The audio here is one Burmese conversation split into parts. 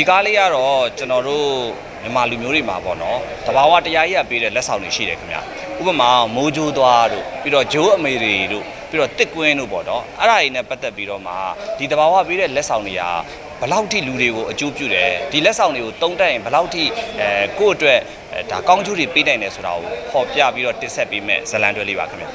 ဒီကားလေးကတော့ကျွန်တော်တို့မြန်မာလူမျိုးတွေမှာပေါ့နော်တဘာဝတရားကြီးကပေးတဲ့လက်ဆောင်တွေရှိတယ်ခင်ဗျဥပမာမိုးကြိုးသွားတို့ပြီးတော့ဂျိုးအမေတွေတို့ပြီးတော့တစ်ကွင်းတို့ပေါ့နော်အဲ့ဒါတွေနဲ့ပတ်သက်ပြီးတော့မှဒီတဘာဝပေးတဲ့လက်ဆောင်တွေကဘယ်လောက်ထိလူတွေကိုအကျိုးပြုတယ်ဒီလက်ဆောင်တွေကိုတုံးတက်ရင်ဘယ်လောက်ထိအဲကိုယ့်အတွက်အဲဒါကောင်းကျိုးတွေပေးနိုင်တယ်ဆိုတာကိုဟောပြပြီးတော့တစ်ဆက်ပေးမဲ့ဇလန်တွဲလေးပါခင်ဗျ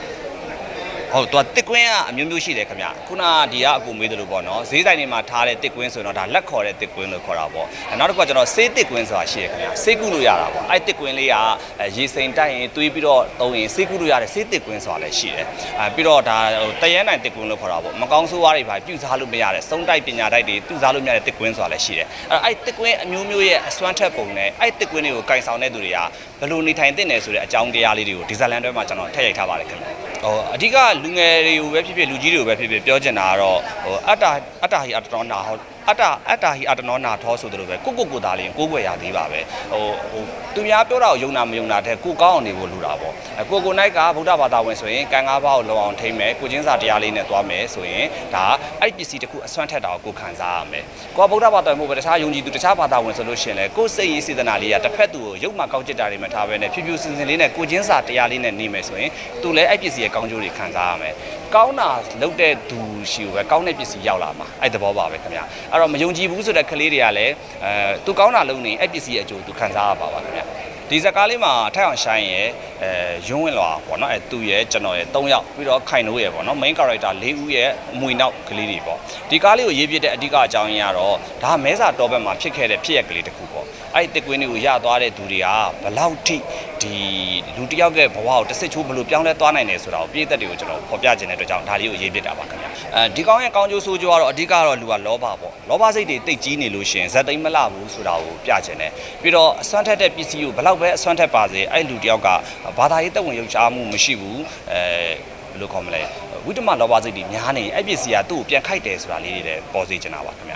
ဟုတ်တော့တစ်ကွင်းကအမျိုးမျိုးရှိတယ်ခင်ဗျခုနဒီကအကူမေးတယ်လို့ပေါ့နော်ဈေးဆိုင်တွေမှာထားတဲ့တစ်ကွင်းဆိုတော့ဒါလက်ခေါ်တဲ့တစ်ကွင်းလို့ခေါ်တာပေါ့အဲနောက်တစ်ခုကကျွန်တော်ဆေးတစ်ကွင်းဆိုတာရှိတယ်ခင်ဗျဆေးကုလို့ရတာပေါ့အဲ့တစ်ကွင်းလေးကအဲရေစိမ်တိုက်ရင်တွေးပြီးတော့သုံးရင်ဆေးကုလို့ရတဲ့ဆေးတစ်ကွင်းဆိုတာလည်းရှိတယ်အဲပြီးတော့ဒါဟိုတရမ်းနိုင်တစ်ကွင်းလို့ခေါ်တာပေါ့မကောင်းဆိုးဝါးတွေပါပြုစားလို့မရတဲ့စုံတိုက်ပညာတိုက်တွေပြုစားလို့မရတဲ့တစ်ကွင်းဆိုတာလည်းရှိတယ်အဲအဲ့တစ်ကွင်းအမျိုးမျိုးရဲ့အစွမ်းထက်ပုံနဲ့အဲ့တစ်ကွင်းတွေကိုကင်ဆောင်တဲ့သူတွေကဘယ်လိုနေထိုင်သင့်တယ်ဆိုတဲ့အကြောင်းတရားလေးတွေကိုဒီဇလန်တွဲမှာကျွန်တော်ထည့်ရိုက်ထားပါတယ်ခင်ဗျ ဟိုအဓိကလူငယ်တွေကိုပဲဖြစ်ဖြစ်လူကြီးတွေကိုပဲဖြစ်ဖြစ်ပြောချင်တာကတော့ဟိုအတ္တအတ္တဟိအတ္တတော်နာဟော အတ္တအတ္တဟိအတ္တနောနာထောဆိုတယ်လို့ပဲကိုကိုကိုသားလေးကိုကိုွယ်ရသေးပါပဲဟိုဟိုသူများပြောတာကိုယုံနာမယုံနာတဲ့ကိုကောင်းအောင်နေဖို့လိုတာပေါ့အကိုကိုနိုင်ကဗုဒ္ဓဘာသာဝင်ဆိုရင်ကံကားပါးကိုလုံအောင်ထိမ့်မယ်ကိုချင်းစာတရားလေးနဲ့သွားမယ်ဆိုရင်ဒါအဲ့ပစ္စည်းတစ်ခုအစွမ်းထက်တာကိုကိုခံစားရမယ်ကိုကဗုဒ္ဓဘာသာဝင်မဟုတ်ပဲတခြားယုံကြည်သူတခြားဘာသာဝင်ဆိုလို့ရှိရင်လေကိုစိတ်ရေးစေတနာလေးကတစ်ဖက်သူကိုရုပ်မှကောက်จิตတာတွေမထားဘဲနဲ့ဖြူဖြူစင်စင်လေးနဲ့ကိုချင်းစာတရားလေးနဲ့နေမယ်ဆိုရင်သူလည်းအဲ့ပစ္စည်းရဲ့ကောင်းကျိုးတွေခံစားရမယ်ကောင်းတာလုပ်တဲ့သူရှိကိုပဲကောင်းတဲ့ပစ္စည်းရောက်လာမှာအဲ့သဘောပါပဲခင်ဗျအဲ့တော့မယုံကြည်ဘူးဆိုတဲ့ကလေးတွေကလည်းအဲသူကောင်းတာလုပ်နေအဲ့ပစ္စည်းရဲ့အကျိုးသူခံစားရပါပါခင်ဗျ ဒီဇာတ်ကားလေးမှာထိုက်အောင်ရှိုင်းရဲ့အဲရုံးဝင်လာပေါ့နော်အဲသူရဲ့ကျွန်တော်ရဲ့၃ယောက်ပြီးတော့ခိုင်နိုးရဲ့ပေါ့နော် main character ၄ဦးရဲ့အမွေနောက်ကလေးတွေပေါ့ဒီကားလေးကိုရေးပြတဲ့အဓိကအကြောင်းရင်းကတော့ဒါမဲစာတော်ဘက်မှာဖြစ်ခဲ့တဲ့ဖြစ်ရက်ကလေးတစ်ခုပေါ့အဲ့ဒီတစ်ကွင်းတွေကိုရသွားတဲ့သူတွေကဘလောက်ထိဒီလူတစ်ယောက်ရဲ့ဘဝကိုတစ်စစ်ချိုးဘလို့ပြောင်းလဲသွားနိုင်တယ်ဆိုတာကိုပြည့်သက်တွေကိုကျွန်တော်ဖော်ပြခြင်းတဲ့အတွက်ကြောင့်ဒါလေးကိုရေးပြတာပါခင်ဗျအဲဒီကောင်းရဲ့ကောင်းကျိုးဆိုးကျိုးကတော့အဓိကတော့လူကလောဘပေါ့လောဘစိတ်တွေတိတ်ကြီးနေလို့ရှရင်ဇက်သိမ်းမလှဘူးဆိုတာကိုပြခြင်းတယ်ပြီးတော့အစွမ်းထက်တဲ့ပစ္စည်းကိုဘလောက်ပဲအစွမ်းထက်ပါစေအဲ့လူတစ်ယောက်ကဘာသာရေးတက်ဝင်ရုပ်ရှားမှုမရှိဘူးအဲဘယ်လိုခေါ်မလဲဝိတ္တမလောဘစိတ်တွေများနေအဲ့ပစ္စည်းကသူ့ကိုပြန်ခိုက်တယ်ဆိုတာလေးတွေလည်းပေါ်စေချင်တာပါခင်ဗျ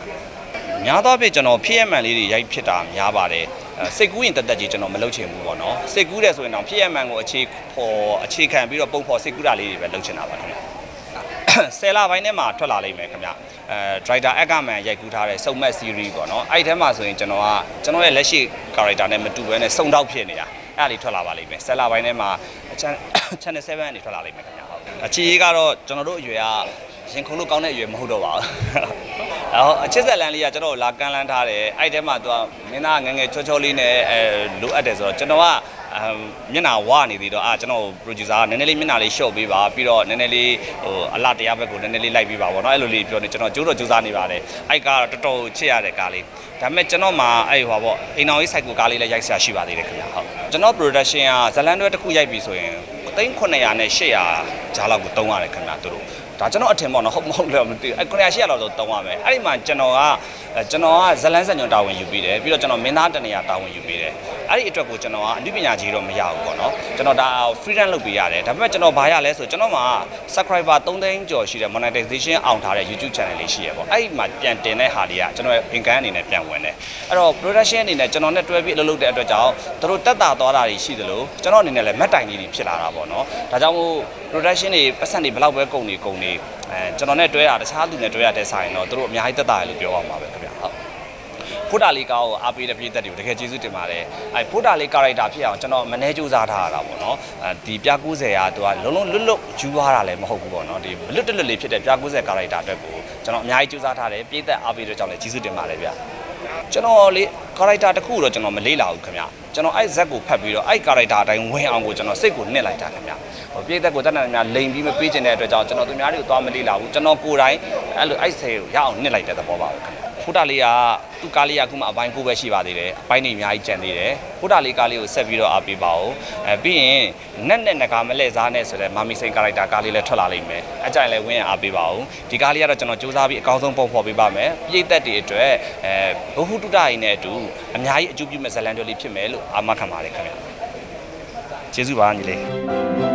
များသောအားဖြင့်ကျွန်တော်ဖြစ်ရမှန်လေးတွေရိုက်ဖြစ်တာများပါတယ်အဲစိတ်ကူးရင်တက်တက်ကြီးကျွန်တော်မလုပ်ချင်ဘူးပေါ့နော်စိတ်ကူးတယ်ဆိုရင်တော့ဖြစ်ရမှန်ကိုအခြေပေါ်အခြေခံပြီးတော့ပုံဖော်စိတ်ကူးတာလေးတွေပဲလုပ်ချင်တာပါခင်ဗျ ဆယ်လပိုင်းထဲမှာထွက်လာလိမ့်မယ်ခင်ဗျအဲဒရိုက်တာအက်ကမန်ရိုက်ကူးထားတဲ့စုံမက် series ပေါ့နော်အဲ့ဒီထဲမှာဆိုရင်ကျွန်တော်ကကျွန်တော်ရဲ့လက်ရှိ character နဲ့မတူဘဲနဲ့စုံတော့ဖြစ်နေတာအဲ့ဒါလေးထွက်လာပါလိမ့်မယ်ဆယ်လပိုင်းထဲမှာ channel 7ကနေထွက်လာလိမ့်မယ်ခင်ဗျဟုတ်အခြေရေးကတော့ကျွန်တော်တို့အရွယ်ကရင်ခုန်လို့ကောင်းတဲ့အရွယ်မဟုတ်တော့ပါဘူး အဲ့တော့အချစ်ဆက်လန်းလေးကကျွန်တော်လာကန်းလန်းထားတယ်အဲ့ဒီထဲမှာသူကမင်းသားငယ်ငယ်ချောချောလေးနဲ့အဲလိုအပ်တယ်ဆိုတော့ကျွန်တော်ကအမ်မျက်နှာဝါနေသေးတော့အာကျွန်တော် producer ကနည်းနည်းလေးမျက်နှာလေးရှော့ပေးပါပြီးတော့နည်းနည်းလေးဟိုအလှတရားဘက်ကိုနည်းနည်းလေးလိုက်ပေးပါဗောနော်အဲ့လိုလေးပြောနေကျွန်တော်ကြိုးတော့ကြိုးစားနေပါတယ်အဲ့ကားတော့တော်တော်ချစ်ရတဲ့ကားလေးဒါပေမဲ့ကျွန်တော်မှာအဲ့ဟိုဗောအိမ်တော်ရေး cycle ကားလေးလည်းရိုက်ဆရာရှိပါသေးတယ်ခင်ဗျဟုတ်ကျွန်တော် production ကဇလန်တွဲတစ်ခုရိုက်ပြီဆိုရင်သိန်း900နဲ့800ဂျားလောက်ကိုတုံးရတယ်ခင်ဗျသူတို့ ဒါကျွန်တော်အထင်ပေါ့နော်ဟုတ်မဟုတ်လဲမသိဘူးအဲ900 800လောက်ဆိုတုံးရမယ်အဲ့ဒီမှာကျွန်တော်ကကျွန်တော်ကဇလန်းစံညွန်တာဝန်ယူပြီးတယ်ပြီးတော့ကျွန်တော်မင်းသားတနေရာတာဝန်ယူပြီးတယ် အဲ့ဒီအတွက်ကိုကျွန်တော်ကအနုပညာကြီးတော့မရဘူးပေါ့နော်ကျွန်တော်ဒါ freedom လုပ်ပေးရတယ်ဒါပေမဲ့ကျွန်တော်ဘာရလဲဆိုကျွန်တော်မှာ subscriber 3သိန်းကျော်ရှိတဲ့ monetization အောင်ထားတဲ့ YouTube channel လေးရှိရပေါ့အဲ့ဒီမှာပြန်တင်တဲ့ဟာတွေကကျွန်တော်ရဲ့ income အနေနဲ့ပြန်ဝင်တယ်အဲ့တော့ production အနေနဲ့ကျွန်တော်နဲ့တွဲပြီးအလုပ်လုပ်တဲ့အတွက်ကြောင့်တို့တက်တာသွားတာတွေရှိသလိုကျွန်တော်အနေနဲ့လည်းမက်တိုင်လေးတွေဖြစ်လာတာပေါ့နော်ဒါကြောင့်မို့ production တွေပတ်စံတွေဘယ်လောက်ပဲကုန်နေကုန်နေအဲကျွန်တော်နဲ့တွဲတာတခြားလူနဲ့တွဲရတဲ့ဆိုင်တော့တို့အများကြီးတက်တာရလို့ပြောရမှာပဲခင်ဗျဟုတ် ဖိုတာလေးကောင်းကိုအားပေးတဲ့ပြည်သက်တွေကိုတကယ်ကျေးဇူးတင်ပါတယ်အဲဖိုတာလေးကာရိုက်တာဖြစ်အောင်ကျွန်တော်မနေကြိုးစားထားရတာပေါ့နော်အဲဒီပြ90ရာသူကလုံးလုံးလွတ်လွတ်ယူသွားတာလည်းမဟုတ်ဘူးပေါ့နော်ဒီလွတ်တလွတ်လေးဖြစ်တဲ့ပြ90ကာရိုက်တာအတွက်ကိုကျွန်တော်အများကြီးကြိုးစားထားတယ်ပြည်သက်အားပေးတဲ့ကြောင့်လည်းကျေးဇူးတင်ပါတယ်ဗျကျွန်တော်လေကာရိုက်တာတစ်ခုတော့ကျွန်တော်မလေးလာဘူးခင်ဗျကျွန်တော်အဲ့ဇက်ကိုဖတ်ပြီးတော့အဲ့ကာရိုက်တာအတိုင်းဝင်အောင်ကိုကျွန်တော်စိတ်ကိုနှစ်လိုက်တာခင်ဗျဟိုပြည်သက်ကိုတက်နေများလိန်ပြီးမပေးချင်တဲ့အတွက်ကြောင့်ကျွန်တော်သူများတွေကိုသွားမလေးလာဘူးကျွန်တော်ကိုယ်တိုင်အဲ့လိုအဲ့ဆယ်ကိုရအောင်နှစ်လိုက်တဲ့သဘောပါပဲခင်ဗျ ဖိုတာလေးကသူ့ကားလေးကအခုမှအပိုင်းကိုပဲရှိပါသေးတယ်အပိုင်းတွေအများကြီးကျန်သေးတယ်ဖိုတာလေးကားလေးကိုဆက်ပြီးတော့အားပေးပါဦးအဲပြီးရင်နက်နဲ့နဂါမလဲစားနဲ့ဆိုတဲ့မာမီစိန်ကာရိုက်တာကားလေးလည်းထွက်လာလိမ့်မယ်အကြိုင်လည်းဝင်းရအားပေးပါဦးဒီကားလေးကတော့ကျွန်တော်စူးစမ်းပြီးအကောင်းဆုံးပုံဖော်ပေးပါမယ်ပြည်သက်တွေအတွက်အဲဘဟုတုတရင်းနဲ့အတူအများကြီးအကျိုးပြုမဲ့ဇလန်တွေလေးဖြစ်မယ်လို့အာမခံပါတယ်ခင်ဗျကျေးဇူးပါညီလေး